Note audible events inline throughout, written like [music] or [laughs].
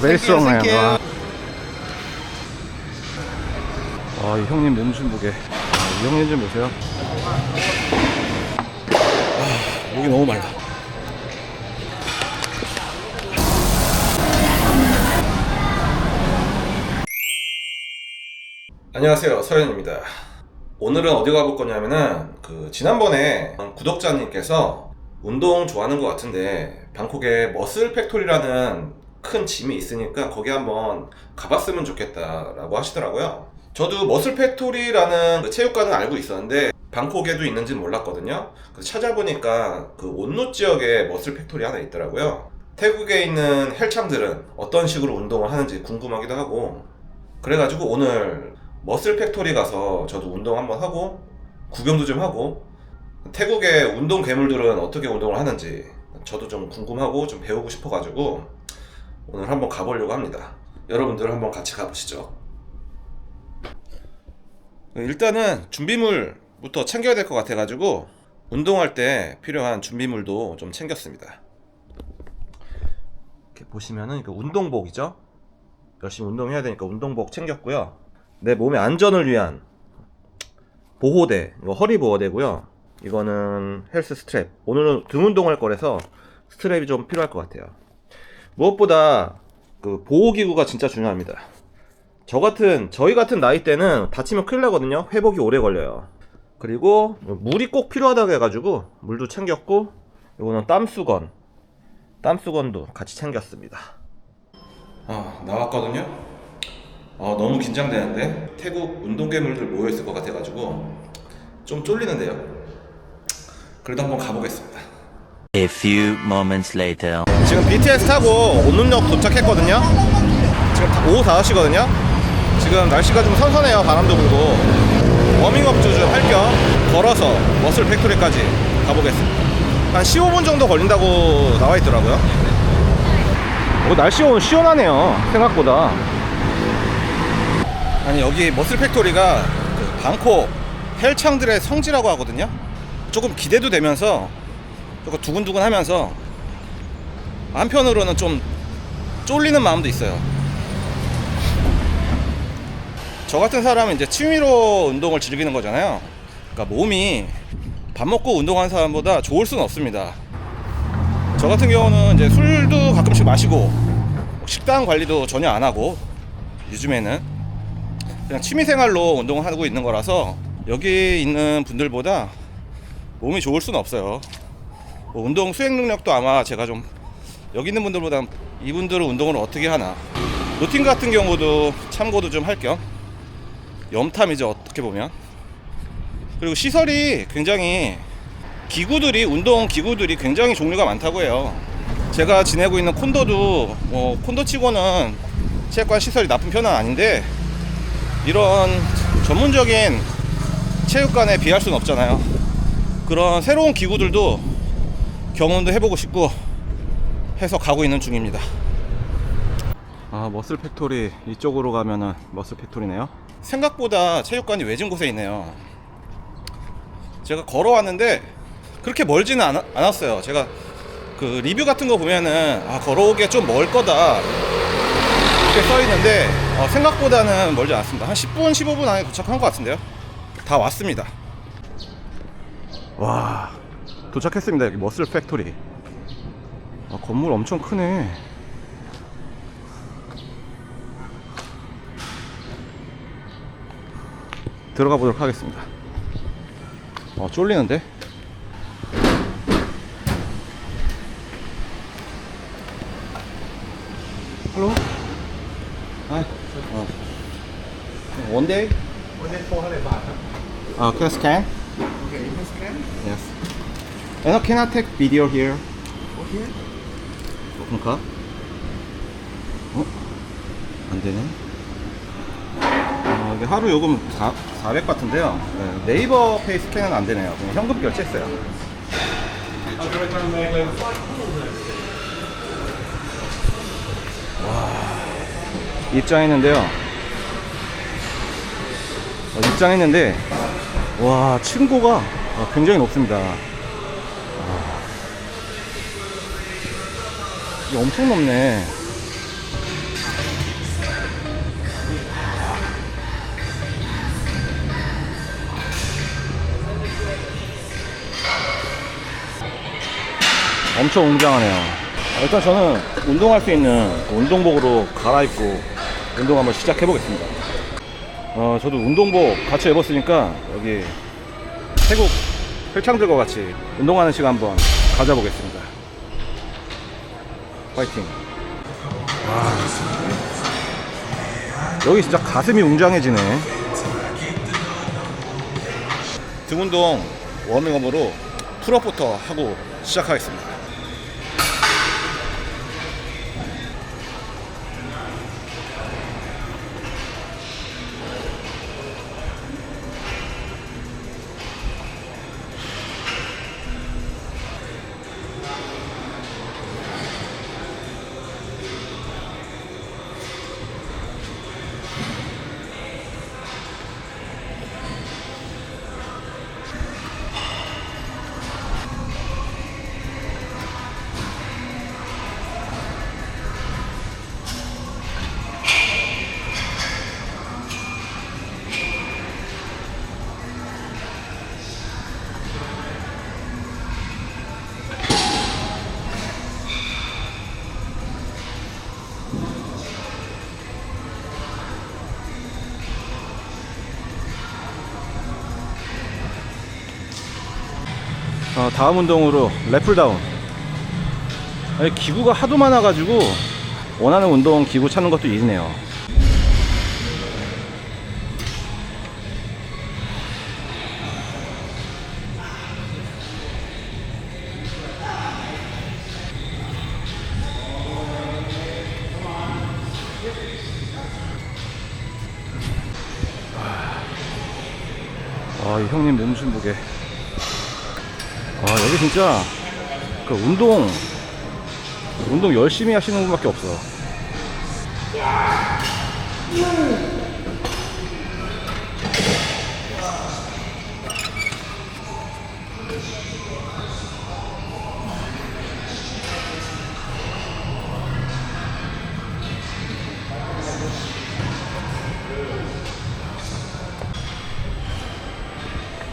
Man. thank you. 와. 와, 이 형님 몸 좀 보게. 아, 이 형님 좀 보세요. 아, 목이 너무 말라. 안녕하세요, 서현입니다. 오늘은 어디 가볼 거냐면은 그 지난번에 구독자님께서 운동 좋아하는 것 같은데 방콕에 머슬 팩토리라는 큰 짐이 있으니까 거기 한번 가봤으면 좋겠다라고 하시더라고요. 저도 머슬 팩토리라는 그 체육관은 알고 있었는데 방콕에도 있는지는 몰랐거든요. 그래서 찾아보니까 그 온노 지역에 머슬 팩토리 하나 있더라고요. 태국에 있는 헬창들은 어떤 식으로 운동을 하는지 궁금하기도 하고 그래가지고 오늘 머슬 팩토리 가서 저도 운동 한번 하고 구경도 좀 하고 태국의 운동 괴물들은 어떻게 운동을 하는지 저도 좀 궁금하고 좀 배우고 싶어가지고 오늘 한번 가보려고 합니다. 여러분들 한번 같이 가보시죠. 일단은 준비물부터 챙겨야 될 것 같아가지고 운동할 때 필요한 준비물도 좀 챙겼습니다. 이렇게 보시면은 이거 운동복이죠. 열심히 운동해야 되니까 운동복 챙겼고요. 내 몸의 안전을 위한 보호대, 이거 허리 보호대고요. 이거는 헬스 스트랩. 오늘은 등 운동할 거라서 스트랩이 좀 필요할 것 같아요. 무엇보다 그 보호기구가 진짜 중요합니다. 저 같은 저희 같은 나이 때는 다치면 큰일 나거든요. 회복이 오래 걸려요. 그리고 물이 꼭 필요하다고 해가지고 물도 챙겼고 이거는 땀수건, 땀수건도 같이 챙겼습니다. 아 나왔거든요. 아 너무 긴장되는데 태국 운동괴물들 모여 있을 것 같아가지고 좀 쫄리는데요. 그래도 한번 가보겠습니다. A few moments later. 지금 BTS 타고 온룸역 도착했거든요. 지금 다- 오후 5시거든요. 지금 날씨가 좀 선선해요. 바람도 불고. 워밍업 좀할겸 걸어서 머슬 팩토리까지 가보겠습니다. 한 15분 정도 걸린다고 나와 있더라고요. 오, 날씨 오늘 시원하네요. 생각보다. 아니 여기 머슬 팩토리가 그 방콕 헬창들의 성지라고 하거든요. 조금 기대도 되면서 조금 두근두근 하면서 한편으로는 좀 쫄리는 마음도 있어요. 저 같은 사람은 이제 취미로 운동을 즐기는 거잖아요. 그러니까 몸이 밥 먹고 운동하는 사람보다 좋을 수는 없습니다. 저 같은 경우는 이제 술도 가끔씩 마시고 식단 관리도 전혀 안 하고 요즘에는 그냥 취미 생활로 운동을 하고 있는 거라서 여기 있는 분들보다 몸이 좋을 수는 없어요. 뭐 운동 수행 능력도 아마 제가 좀 여기 있는 분들보다 이분들은 운동을 어떻게 하나. 루틴 같은 경우도 참고도 좀 할 겸 염탐이죠 어떻게 보면. 그리고 시설이 굉장히 기구들이 운동 기구들이 굉장히 종류가 많다고 해요. 제가 지내고 있는 콘도도 뭐 콘도 치고는 체육관 시설이 나쁜 편은 아닌데 이런 전문적인 체육관에 비할 수는 없잖아요. 그런 새로운 기구들도 경험도 해보고 싶고 해서 가고 있는 중입니다. 아 머슬 팩토리 이쪽으로 가면은 머슬 팩토리네요. 생각보다 체육관이 외진 곳에 있네요. 제가 걸어왔는데 그렇게 멀지는 않, 않았어요. 제가 그 리뷰 같은 거 보면은 아 걸어오기에 좀 멀 거다 이렇게 써 있는데 어, 생각보다는 멀지 않습니다. 한 10분 15분 안에 도착한 것 같은데요. 다 왔습니다. 와 도착했습니다. 여기 머슬 팩토리. 아, 건물 엄청 크네. 들어가 보도록 하겠습니다. 어, 쫄리는데? Hello? Hi. 어. One day? One day 400 baht. Uh, can I scan? Okay, you can scan. Yes. And can I take video here? Okay. 그런가? 어? 안 되네. 어, 이게 하루 요금 4, 400 같은데요. 네, 네이버 페이 스캔은 안 되네요. 그냥 현금 결제했어요. 와, 입장했는데요. 어, 입장했는데, 와, 층고가 어, 굉장히 높습니다. 엄청 높네. 엄청 웅장하네요. 일단 저는 운동할 수 있는 그 운동복으로 갈아입고 운동 한번 시작해 보겠습니다. 어, 저도 운동복 같이 입었으니까 여기 태국 회창들과 같이 운동하는 시간 한번 가져보겠습니다. 파이팅. 와. 여기 진짜 가슴이 웅장해지네. 등 운동 워밍업으로 풀업부터 하고 시작하겠습니다. 어, 다음 운동으로. 아니, 기구가 하도 많아가지고 원하는 운동 기구 찾는 것도 일이네요. 아, 이 형님 몸 좀 보게. 아 여기 진짜 그 운동 운동 열심히 하시는 분밖에 없어.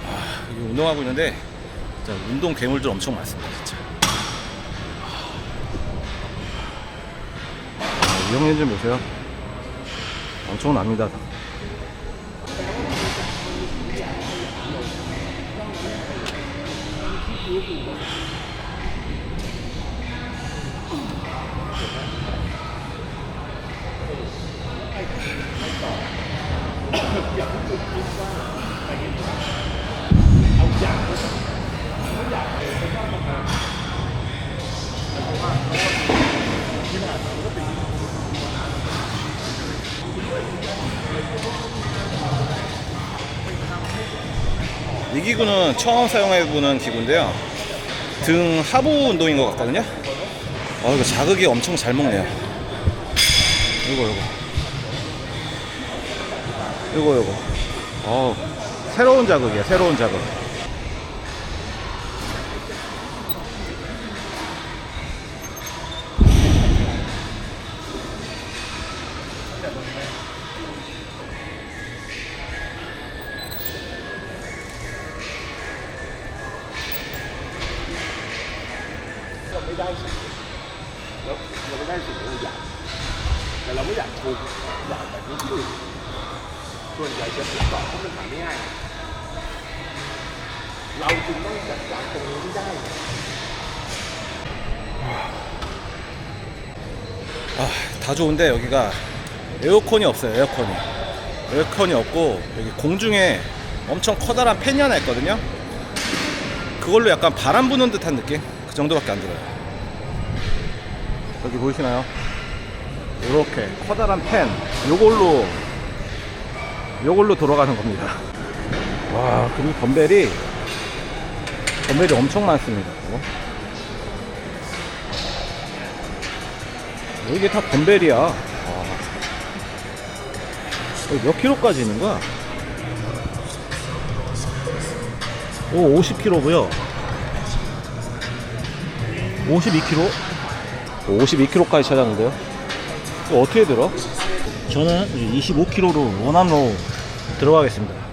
아, 운동하고 있는데 진짜 운동 괴물들 엄청 많습니다 진짜. 아, 이 형님 좀 보세요. 엄청납니다 [laughs] 이 기구는 처음 사용해보는 기구인데요. 등 하부 운동인 것 같거든요. 어 이거 자극이 엄청 잘 먹네요. 이거 이거. 이거 이거. 어 새로운 자극이야 새로운 자극 아, 다 좋은데 여기가 에어컨이 없어요. 에어컨이. 에어컨이 없고 여기 공중에 엄청 커다란 팬이 하나 있거든요. 그걸로 약간 바람 부는 듯한 느낌? 그 정도밖에 안 들어요. 여기 보이시나요? 이렇게 커다란 팬 요걸로 요걸로 돌아가는 겁니다. 와 그리고 덤벨이 덤벨이 엄청 많습니다. 어? 이게 다 덤벨이야. 와. 여기 몇 킬로까지 있는 거야? 오, 50킬로고요. 52킬로? 52킬로까지 찾았는데요. 어떻게 들어? 저는 25킬로로 원암로 들어가겠습니다.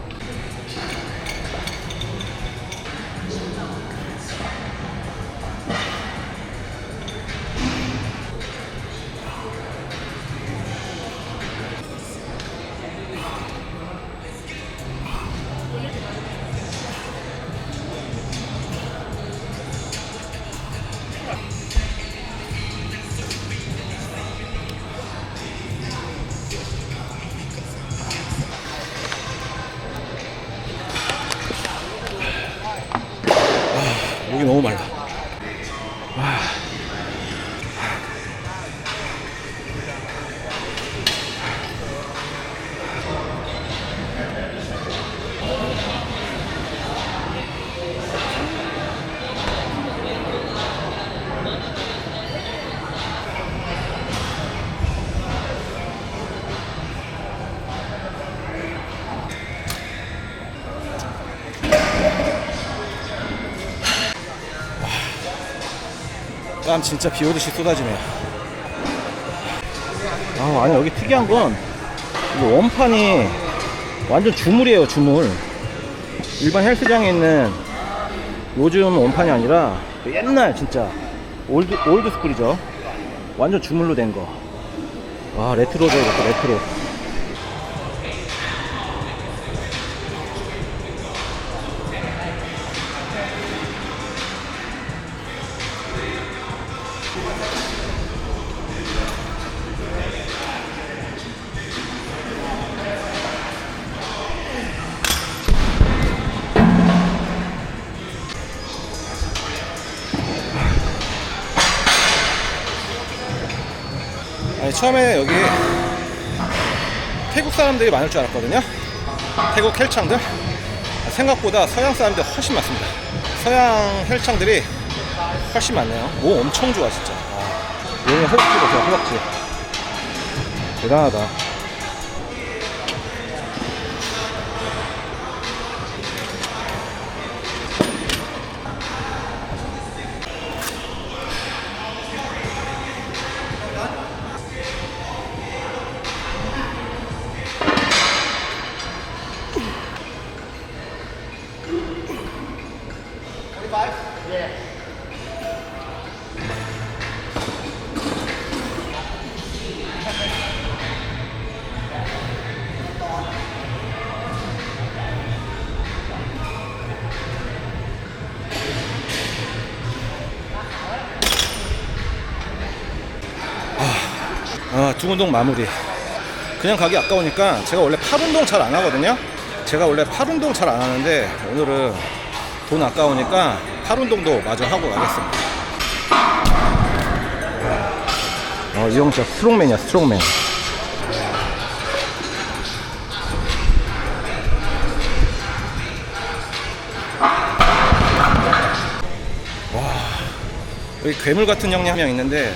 땀 진짜 비 오듯이 쏟아지네요. 아, 아니, 여기 특이한 건, 이 원판이 완전 주물이에요, 주물. 일반 헬스장에 있는 요즘 원판이 아니라 옛날 진짜 올드, 올드 스쿨이죠. 완전 주물로 된 거. 와, 레트로죠, 이것도 레트로. 사람들이 많을 줄 알았거든요. 태국 헬창들. 생각보다 서양 사람들 훨씬 많습니다. 서양 헬창들이 훨씬 많네요. 오, 엄청 좋아, 진짜. 아, 얘네 허벅지 보세요, 허벅지. 대단하다. 아, 두 운동 마무리. 그냥 가기 아까우니까 제가 원래 팔 운동 잘 안 하거든요. 제가 원래 팔 운동 잘 안 하는데 오늘은 돈 아까우니까 팔 운동도 마저 하고 가겠습니다. 어, 이형 진짜 스트롱맨이야, 스트롱맨. 와, 여기 괴물 같은 형님 한 명 있는데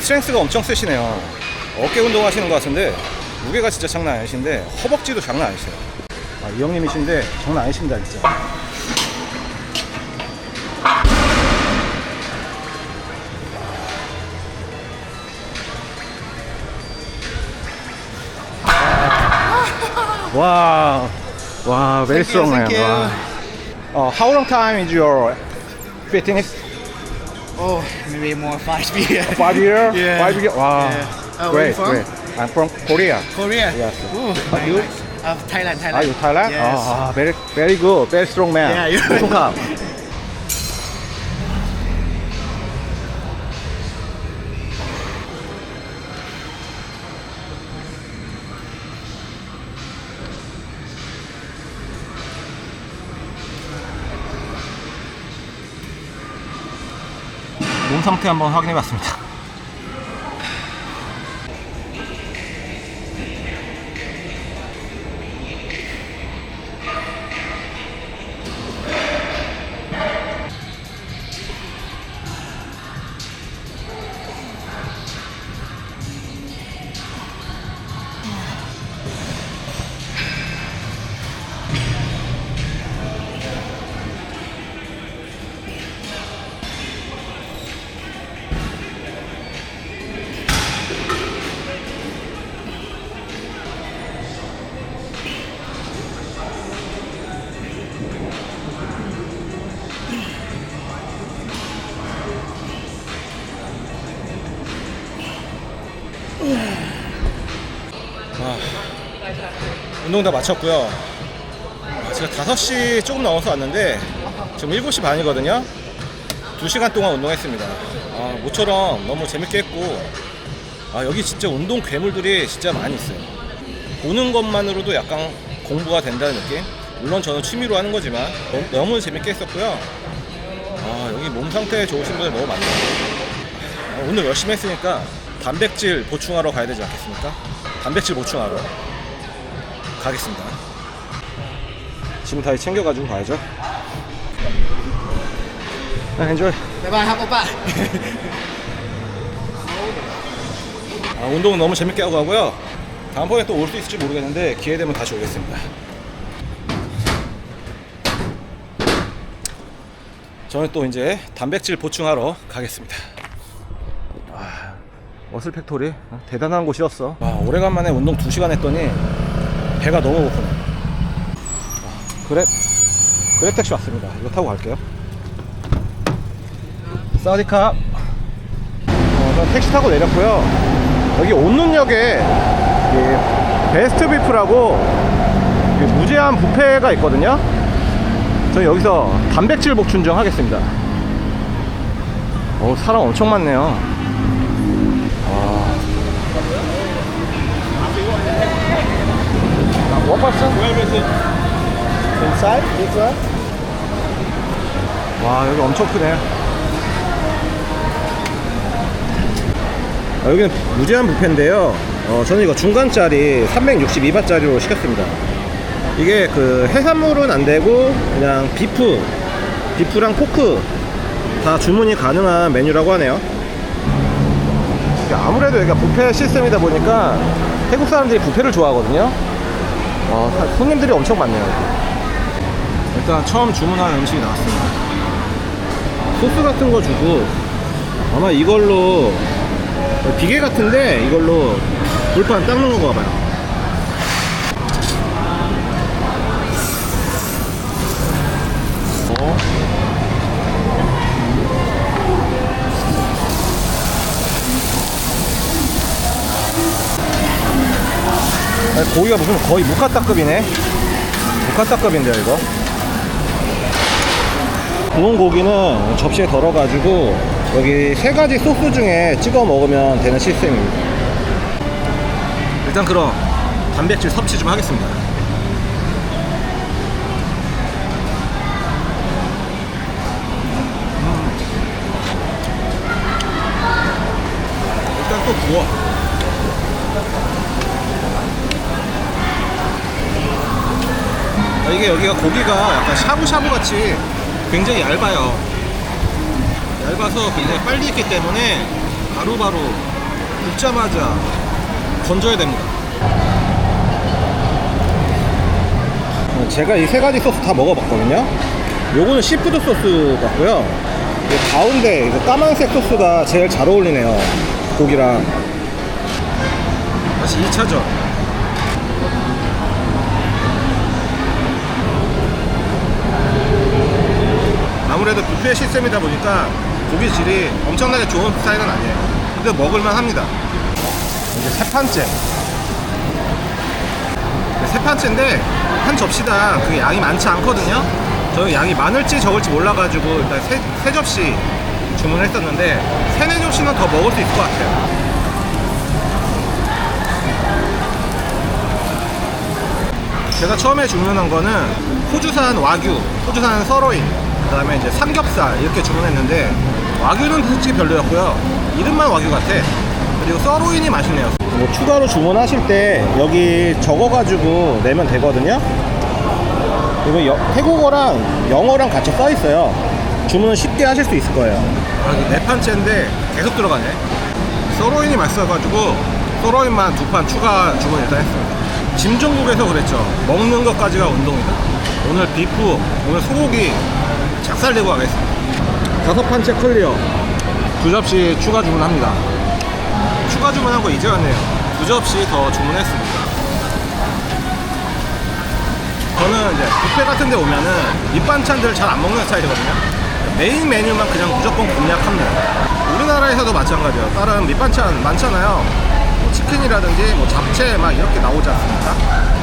스트렝스가 엄청 세시네요. 어깨 운동 하시는 것 같은데 무게가 진짜 장난 아니신데 허벅지도 장난 아니세요. 아, 이 형님이신데 장난 아니십니다, 진짜. Wow. Wow, very strong man. Wow. Uh, how long time is your fitness? Oh, maybe more five years. Five year? Yeah. Five year? Wow. Yeah. Uh, where great, you from? great. I'm from Korea. Korea. Yes. Ooh, Are nice, you? nice. Uh, Thailand, Thailand. Are you Thailand? Yes. Oh, very, very good. Very strong man. Yeah, you're- Tukap. 몸 상태 한번 확인해 봤습니다. 운동 다 마쳤고요. 아, 제가 5시 조금 넘어서 왔는데 지금 7시 반이거든요. 2시간 동안 운동했습니다. 아, 모처럼 너무 재밌게 했고 아, 여기 진짜 운동 괴물들이 진짜 많이 있어요. 보는 것만으로도 약간 공부가 된다는 느낌? 물론 저는 취미로 하는 거지만 너무, 너무 재밌게 했었고요. 아 여기 몸 상태 좋으신 분들 너무 많네요. 아, 오늘 열심히 했으니까 단백질 보충하러 가야 되지 않겠습니까? 단백질 보충하러 가겠습니다. 짐 다 챙겨가지고 가야죠. 아, 엔조이. Bye, hop oppa. 아, 운동은 너무 재밌게 하고 가고요. 다음번에 또 올 수 있을지 모르겠는데 기회 되면 다시 오겠습니다. 저는 또 이제 단백질 보충하러 가겠습니다. 아, 머슬 팩토리 아, 대단한 곳이었어. 아, 오래간만에 운동 2시간 했더니 배가 너무 고프네. 아, 그래 그래 택시 왔습니다. 이거 타고 갈게요. 사우디캅. 어, 저 택시 타고 내렸고요. 여기 온눈역에 이 베스트 비프라고 이 무제한 뷔페가 있거든요. 저 여기서 단백질 보충정 하겠습니다. 어 사람 엄청 많네요. What person? Inside? This one? 와 여기 엄청 크네. 아, 여기는 무제한 뷔페인데요. 어, 저는 이거 중간짜리 362바짜리로 시켰습니다. 이게 그 해산물은 안 되고 그냥 비프, 비프랑 포크 다 주문이 가능한 메뉴라고 하네요. 아무래도 여기가 뷔페 시스템이다 보니까 태국 사람들이 뷔페를 좋아하거든요. 어, 사- 손님들이 엄청 많네요. 일단 처음 주문한 음식이 나왔습니다. 소스 같은 거 주고 아마 이걸로 비계 같은데 이걸로 불판 닦는 건가 봐요. 고기가 무슨 거의 무카타급이네. 무카타급인데요, 이거. 구운 고기는 접시에 덜어가지고 여기 세 가지 소스 중에 찍어 먹으면 되는 시스템입니다. 일단 그럼 단백질 섭취 좀 하겠습니다. 음. 일단 또 구워. 이게 여기가 고기가 약간 샤브샤브 같이 굉장히 얇아요. 얇아서 굉장히 빨리 익기 때문에 바로바로 굽자마자 건져야 됩니다. 제가 이 세 가지 소스 다 먹어봤거든요. 요거는 시푸드 소스 같고요. 이 가운데 이거 까만색 소스가 제일 잘 어울리네요. 고기랑. 다시 2차전. 아무래도 뷔페 시스템이다 보니까 고기 질이 엄청나게 좋은 스타일은 아니에요. 근데 먹을만 합니다. 이제 세 판째. 네, 세 판째인데 한 접시당 그게 양이 많지 않거든요. 저는 양이 많을지 적을지 몰라가지고 일단 세, 세 접시 주문했었는데 세네 접시는 더 먹을 수 있을 것 같아요. 제가 처음에 주문한 거는 호주산 와규, 호주산 서로인, 그 다음에 이제 삼겹살 이렇게 주문했는데 와규는 솔직히 별로였고요. 이름만 와규 같아. 그리고 서로인이 맛있네요. 뭐 추가로 주문하실 때 여기 적어가지고 내면 되거든요. 이거 여- 태국어랑 영어랑 같이 써 있어요. 주문은 쉽게 하실 수 있을 거예요. 아, 네 판째인데 계속 들어가네. 서로인이 맛있어가지고 서로인만 두 판 추가 주문 일단 했습니다. 짐 종국에서 그랬죠. 먹는 것까지가 운동이다. 오늘 비프, 오늘 소고기 작살내고 가겠습니다. 다섯 판째 클리어. 두 접시 추가 주문합니다. 추가 주문한 거 이제 왔네요. 두 접시 더 주문했습니다. 저는 이제 뷔페 같은 데 오면은 밑반찬들 잘 안 먹는 스타일이거든요. 메인 메뉴만 그냥 무조건 공략합니다. 우리나라에서도 마찬가지예요. 다른 밑반찬 많잖아요. 뭐 치킨이라든지 뭐 잡채 막 이렇게 나오지 않습니까?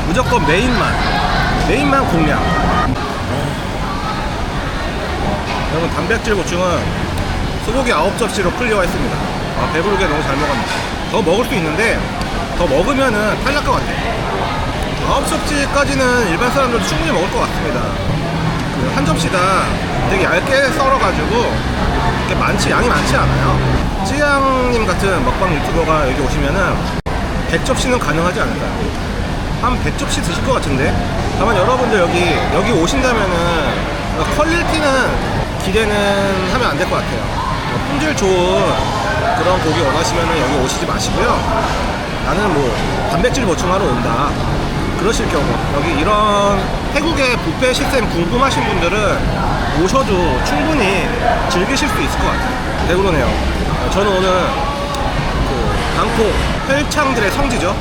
무조건 메인만, 메인만 공략. 여러분 단백질 보충은 소고기 9접시로 클리어했습니다. 아, 배부르게 너무 잘 먹었네. 더 먹을 수 있는데 더 먹으면은 탈날 것 같아. 9접시까지는 일반 사람들도 충분히 먹을 것 같습니다. 그그한 접시가 되게 얇게 썰어가지고 이렇게 많지 양이 많지 않아요. 찌양님 같은 먹방 유튜버가 여기 오시면은 100접시는 가능하지 않을까요? 한 100접시 드실 것 같은데 다만 여러분들 여기 여기 오신다면은 퀄리티는 기대는 하면 안 될 것 같아요. 뭐 품질 좋은 그런 고기 원하시면은 여기 오시지 마시고요. 나는 뭐 단백질 보충하러 온다. 그러실 경우 여기 이런 태국의 뷔페 시스템 궁금하신 분들은 오셔도 충분히 즐기실 수 있을 것 같아요. 네 그러네요? 저는 오늘 그 강포 혈창들의 성지죠.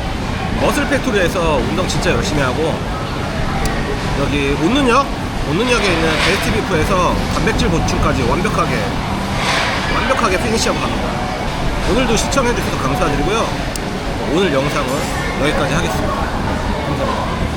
머슬 팩토리에서 운동 진짜 열심히 하고 여기 온눈역 온눈역에 있는 베스트 비프에서 단백질 보충까지 완벽하게 완벽하게 피니시하고 갑니다. 오늘도 시청해 주셔서 감사드리고요. 오늘 영상은 여기까지 하겠습니다. 감사합니다